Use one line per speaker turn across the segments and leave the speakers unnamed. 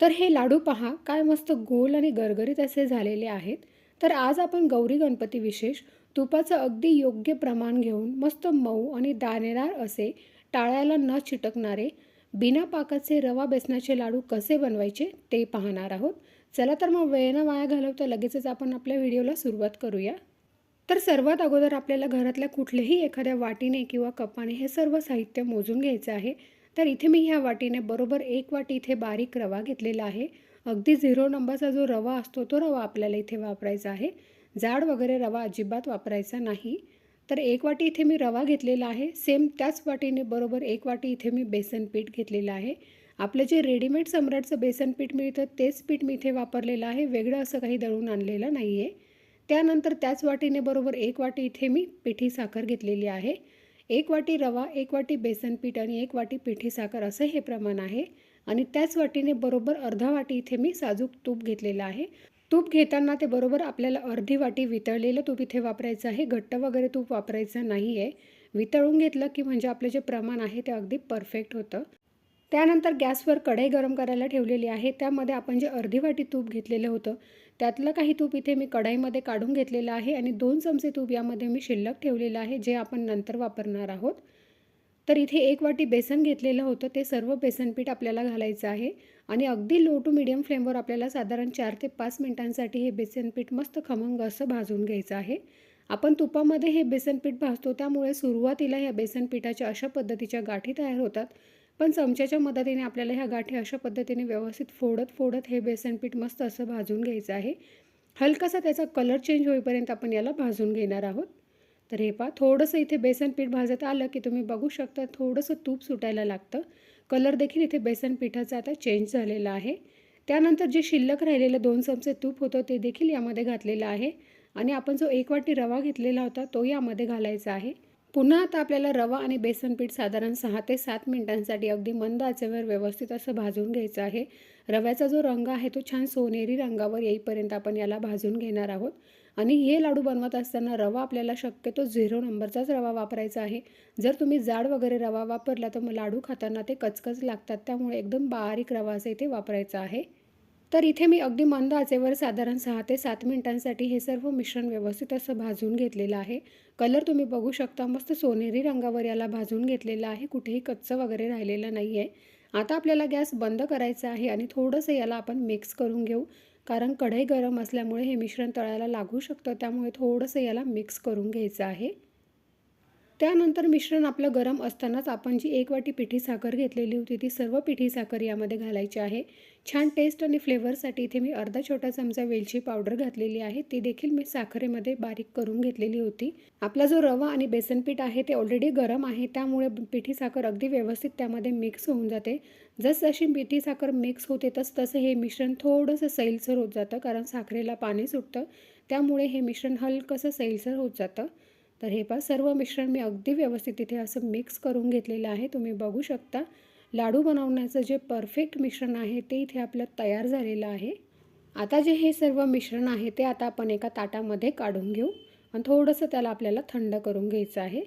तर हे लाडू पहा काय मस्त गोल आणि गरगरीत असे झालेले आहेत. तर आज आपण गौरी गणपती विशेष तुपाचं अगदी योग्य प्रमाण घेऊन मस्त मऊ आणि दाणेदार असे टाळ्याला न चिटकणारे बिना पाकाचे रवा बेसनाचे लाडू कसे बनवायचे ते पाहणार आहोत. चला तर मग वेळेनं वाया घालवता लगेचच आपण आपल्या व्हिडिओला सुरुवात करूया. तर सर्वात अगोदर आपल्याला घरातल्या कुठल्याही एखाद्या वाटीने किंवा कपाने हे सर्व साहित्य मोजून घ्यायचं आहे. तर इथे मी ह्या वाटीने बरोबर एक वाटी इथे बारीक रवा घेतलेला आहे. अगदी झिरो नंबरचा जो रवा असतो तो रवा आपल्याला इथे वापरायचा आहे. जाड वगैरे रवा अजिबात वापरायचा नाही. तर एक वाटी इथे मी रवा घेतलेला आहे. सेम त्याच वाटीने बरोबर एक वाटी इथे मी बेसन पीठ घेतलेलं आहे. आपलं जे रेडीमेड सम्राटचं बेसन पीठ मिळतं तेच पीठ मी इथे वापरलेलं आहे. वेगळं असं काही दळून आणलेलं नाही आहे त्यानंतर त्याच वाटीने बरोबर एक वाटी इथे मी पिठी साखर घेतलेली आहे. एक वाटी रवा एक वाटी बेसन पीठ आणि एक वाटी पिठी साखर असं हे प्रमाण आहे. आणि त्याच वाटीने बरोबर अर्धा वाटी इथे मी साजूक तूप घेतलेलं आहे. तूप घेताना ते बरोबर आपल्याला अर्धी वाटी वितळलेलं तूप इथे वापरायचं आहे. घट्ट वगैरे तूप वापरायचं नाही आहे वितळून घेतलं की म्हणजे आपलं जे प्रमाण आहे ते अगदी परफेक्ट होतं. त्यानंतर गॅसवर कढई गरम करायला ठेवलेली आहे. त्यामध्ये आपण जे अर्धी वाटी तूप घेतलेलं होतं त्यातलं काही तूप इथे मी कढाईमध्ये काढून घेतलेलं आहे आणि दोन चमचे तूप यामध्ये मी शिल्लक ठेवलेलं आहे जे आपण नंतर वापरणार आहोत. तर इथे एक वाटी बेसन घेतलेलं होतं ते सर्व बेसनपीठ आपल्याला घालायचं आहे. आणि अगदी लो टू मिडियम फ्लेमवर आपल्याला साधारण चार ते पाच मिनटांसाठी हे बेसनपीठ मस्त खमंग असं भाजून घ्यायचं आहे. आपण तुपामध्ये हे बेसनपीठ भाजतो त्यामुळे सुरुवातीला ह्या बेसन पिठाच्या अशा पद्धतीच्या गाठी तयार होतात. पण चमच्याच्या मदतीने आपल्याला ह्या गाठी अशा पद्धतीने व्यवस्थित फोडत फोडत हे बेसन पीठ मस्त असं भाजून घ्यायचं आहे. हलकासा त्याचा कलर चेंज होईपर्यंत आपण याला भाजून घेणार आहोत. तर हे पहा थोडंसं इथे बेसन पीठ भाजत आलं की तुम्ही बघू शकता थोडंसं तूप सुटायला लागतं. कलर देखील इथे बेसन पिठाचा आता चेंज झालेला आहे. त्यानंतर जे शिल्लक राहिलेलं दोन चमचे तूप होतं ते देखील यामध्ये घातलेलं आहे. आणि आपण जो एक वाटी रवा घेतलेला होता तो यामध्ये घालायचा आहे. पुन्हा आता आपल्याला रवा आणि बेसन पीठ साधारण सहा ते सात मिनिटांसाठी अगदी मंद आचेवर व्यवस्थित असं भाजून घ्यायचं आहे. रव्याचा जो रंग आहे तो छान सोनेरी रंगावर येईपर्यंत आपण याला भाजून घेणार आहोत. आणि हे लाडू बनवत असताना रवा आपल्याला शक्यतो झिरो नंबरचाच रवा वापरायचा आहे. जर तुम्ही जाड वगैरे रवा वापरला तर मग लाडू खाताना ते कचकच लागतात त्यामुळे एकदम बारीक रवा असं इथे वापरायचा आहे. तर इथे मी अगदी मंद आचेवर साधारण सहा ते सात मिनिटांसाठी हे सर्व मिश्रण व्यवस्थित असं भाजून घेतलेलं आहे. कलर तुम्ही बघू शकता मस्त सोनेरी रंगावर याला भाजून घेतलेलं आहे. कुठेही कच्चं वगैरे राहिलेलं नाही आहे आता आपल्याला गॅस बंद करायचा आहे आणि थोडंसं याला आपण मिक्स करून घेऊ. कारण कढई गरम असल्यामुळे हे मिश्रण तळायला लागू शकतं त्यामुळे थोडंसं याला मिक्स करून घ्यायचं आहे. त्यानंतर मिश्रण आपलं गरम असतानाच आपण जी एक वाटी पिठी साखर घेतलेली होती ती सर्व पिठी साखर यामध्ये घालायची आहे. छान टेस्ट आणि फ्लेवरसाठी इथे मी अर्धा छोटा चमचा वेलची पावडर घातलेली आहे. ती देखील मी साखरेमध्ये बारीक करून घेतलेली होती. आपला जो रवा आणि बेसन पीठ आहे ते ऑलरेडी गरम आहे. त्यामुळे पिठी साखर अगदी व्यवस्थित त्यामध्ये मिक्स होऊन जाते. जसजशी पिठी साखर मिक्स होते तस तसं हे मिश्रण थोडंसं सैलसर होत जातं कारण साखरेला पाणी सुटतं. त्यामुळे हे मिश्रण हलकंसं सैलसर होत जातं. तर हे पहा सर्व मिश्रण मी अगदी व्यवस्थित इथे असं मिक्स करून घेतलेलं आहे. तुम्ही बघू शकता लाडू बनवण्याचं जे परफेक्ट मिश्रण आहे ते इथे आपलं तयार झालेलं आहे. आता जे हे सर्व मिश्रण आहे ते आता आपण एका ताटामध्ये काढून घेऊ आणि थोडंसं त्याला आपल्याला थंड करून घ्यायचं आहे.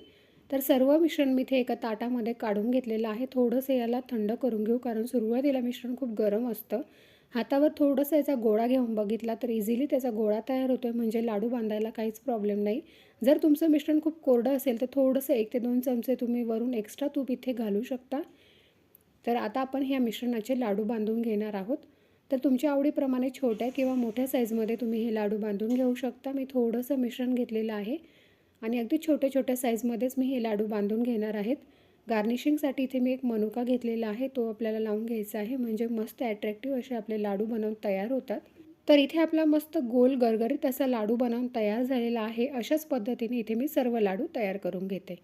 तर सर्व मिश्रण मी इथे एका ताटामध्ये काढून घेतलेलं आहे. थोडंसं याला थंड करून घेऊ कारण सुरुवातीला मिश्रण खूप गरम असतं. हातावर थोडंसं याचा गोळा घेऊन बघितला तर इझिली त्याचा गोळा तयार होतो आहे म्हणजे लाडू बांधायला काहीच प्रॉब्लेम नाही. जर तुमचं मिश्रण खूप कोरडं असेल तर थोडंसं एक ते दोन चमचे तुम्ही वरून एक्स्ट्रा तूप इथे घालू शकता. तर आता आपण ह्या मिश्रणाचे लाडू बांधून घेणार आहोत. तर तुमच्या आवडीप्रमाणे छोट्या किंवा मोठ्या साईजमध्ये तुम्ही हे लाडू बांधून घेऊ शकता. मी थोडंसं मिश्रण घेतलेलं आहे. आणि अगदी छोट्या छोट्या साईजमध्येच मी हे लाडू बांधून घेणार आहेत. गार्निशिंगसाठी इथे मी एक मनुका घेतलेला आहे. तो आपल्याला लावून घ्यायचा आहे. म्हणजे मस्त ॲट्रॅक्टिव्ह असे आपले लाडू बनवून तयार होतात. तर इथे आपला मस्त गोल गरगरीत असा लाडू बनवून तयार झालेला आहे. अशाच पद्धतीने इथे मी सर्व लाडू तयार करून घेते.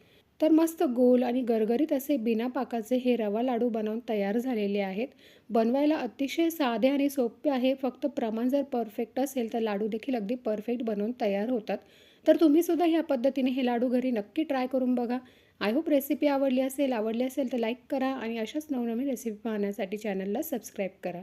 तर मस्त गोल आणि गरगरीत असे बिना पाकाचे हे रवा लाडू बनवून तयार झालेले आहेत. बनवायला अतिशय साधे आणि सोपे आहे. फक्त प्रमाण जर परफेक्ट असेल तर लाडू देखील अगदी परफेक्ट बनवून तयार होतात. तर तुम्हीसुद्धा ह्या पद्धतीने हे लाडू घरी नक्की ट्राय करून बघा. आय होप रेसिपी आवडली असेल आवडली असेल तर लाईक करा आणि अशाच नवनवीन रेसिपी पाहण्यासाठी चॅनलला सबस्क्राईब करा.